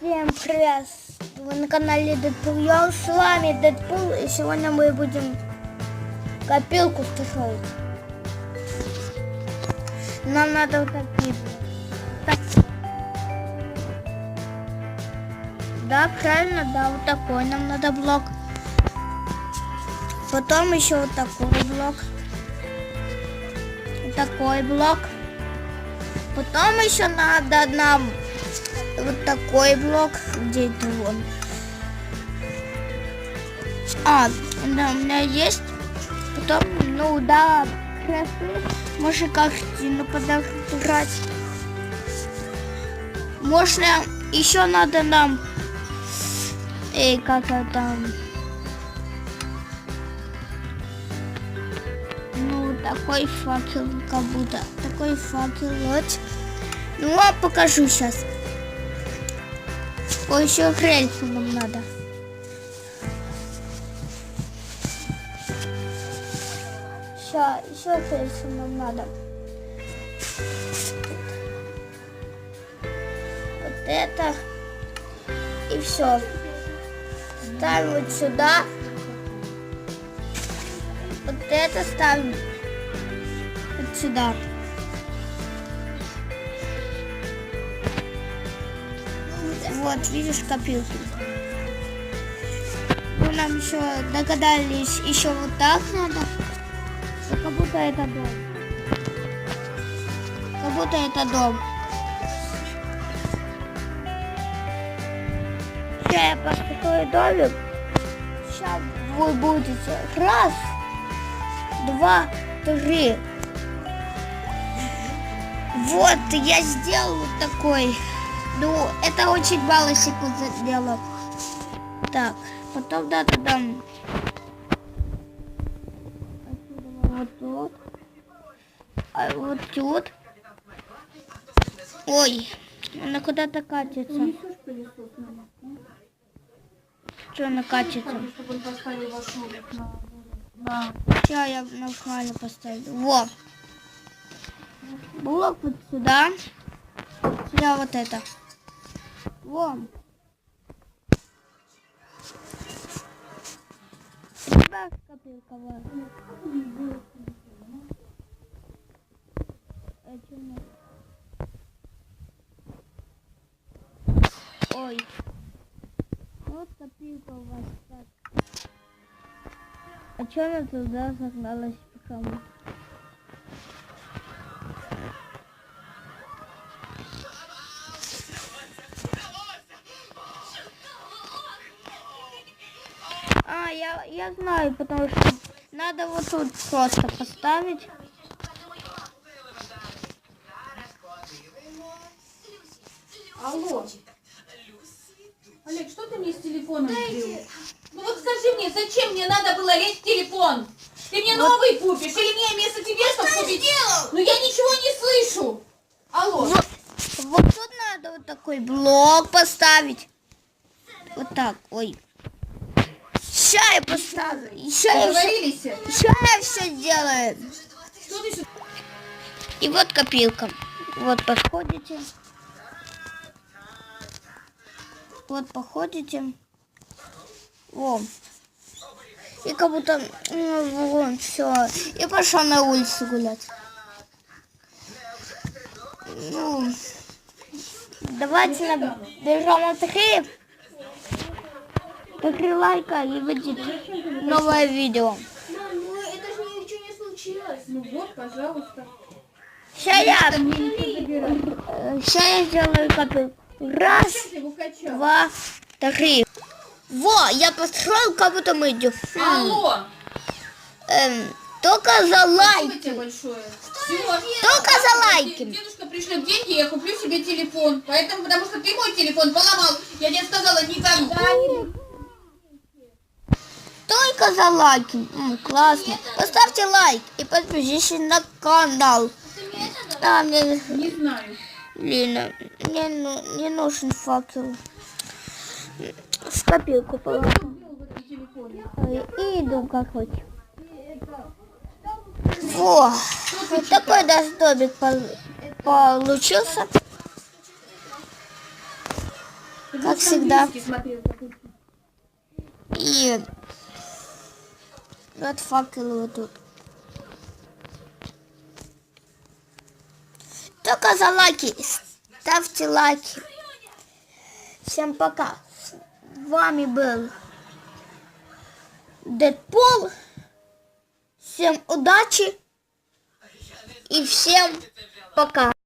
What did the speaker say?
Всем привет! Вы на канале Дэдпул. Я с вами Дэдпул, и сегодня мы будем копилку строить. Нам надо такие. Так. Да, правильно, да, вот такой нам надо блок. Потом еще вот такой блок. Такой блок. Потом еще надо нам вот такой блок. Где это он? А, да, у меня есть. Потом, ну да. Можно картину подобрать. Можно еще надо нам, эй, как это, ну такой факел, как будто такой факел, вот. Ну, а покажу сейчас. Ой, еще рельсу нам надо. Сейчас, еще рельсу нам надо. Вот это. И все. Ставим вот сюда. Вот это ставим вот сюда. Вот, видишь, копилки. Ну, нам еще догадались, еще вот так надо. Ну, Как будто это дом. Как будто это дом. Сейчас я построю домик. Сейчас вы будете раз, два, три. Вот, я сделал вот такой. Ну, это очень мало секунд сделал. Так, потом надо там... Вот тут. А вот тут. Ой, она куда-то катится. Что она катится? Сейчас я нормально поставлю. Во. Блок вот сюда. Сюда вот это. Во. Сюда копилка. А? Ой. Вот копилка у вас так. А чё она туда загналась почему? А, я, знаю, потому что надо вот тут просто поставить. Алло. Олег, что ты мне с телефоном сделал? Ну вот скажи мне, зачем мне надо было лезть в телефон? Ты мне новый купишь или мне вместо тебе что купить? Ну я ничего не слышу. Алло. Вот, вот тут надо вот такой блок поставить. Вот так, ой. Сейчас я поставлю. Сейчас я, Договорились? ща я все сюда? И вот копилка. Вот подходите. Вот походите. Во. И как будто, ну, вон, все. И пошел на улицу гулять. Ну, давайте набежим на три. Три лайка и выйдет новое видео. Ну это же ничего не случилось. Ну вот, пожалуйста. Сейчас я, сейчас я сделаю копилку. Раз, два, три. Во, я построил, как будто мы идем. Алло. Эм, только за лайки. большое. Только за лайки. Дедушка пришлет деньги, я куплю себе телефон. Поэтому, потому что ты мой телефон поломал. Я тебе сказала, никогда не... Только за лайки. М, классно. Поставьте лайк и подпишитесь на канал. А, мне, Не знаю. Лина, мне ну- не нужен факел. В копилку положу. И иду как хоть. Во, вот такой пол- получился. Как всегда. Английский вот факелы вот тут. Только за лайки. Ставьте лайки. Всем пока. С вами был Дэдпол. Всем удачи. И всем пока.